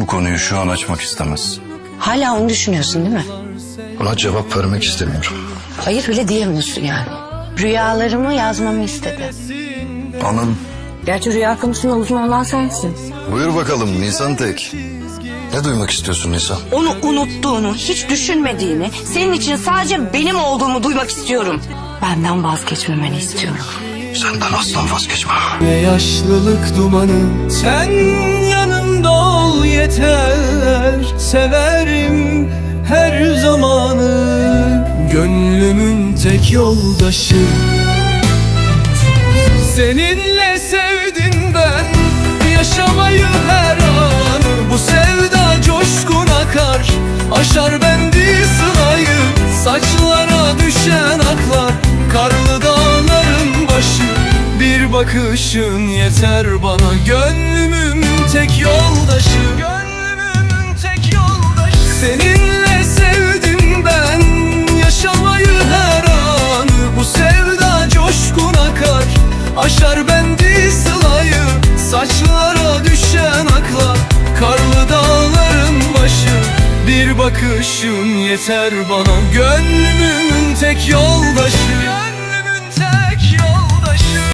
Bu konuyu şu an açmak istemez. Hala onu düşünüyorsun değil mi? Buna cevap vermek istemiyorum. Hayır bile diyemiyorsun yani. Rüyalarımı yazmamı istedi. Anladım. Gerçi rüya konusunda uzman olan sensin. Buyur bakalım Nisan Tek. Ne duymak istiyorsun Nisan? Onu unuttuğunu, hiç düşünmediğini, senin için sadece benim olduğumu duymak istiyorum. Benden vazgeçmemeni istiyorum. Senden asla vazgeçmem. Ve yaşlılık dumanı Sen Severim her zamanı. Gönlümün tek yoldaşı. Seninle sevdim ben Yaşamayı her an. Bu sevda coşkun akar Aşar bendi sılayı Saçlara düşen aklar. Karlı dağların başı Bir bakışın yeter bana. Gönlümün tek yoldaşı Seninle sevdim ben. Yaşamayı her an. Bu sevda coşkun akar Aşar bendi sılayı. Saçlara düşen aklar. Karlı dağların başı. Bir bakışın yeter bana. Gönlümün tek yoldaşı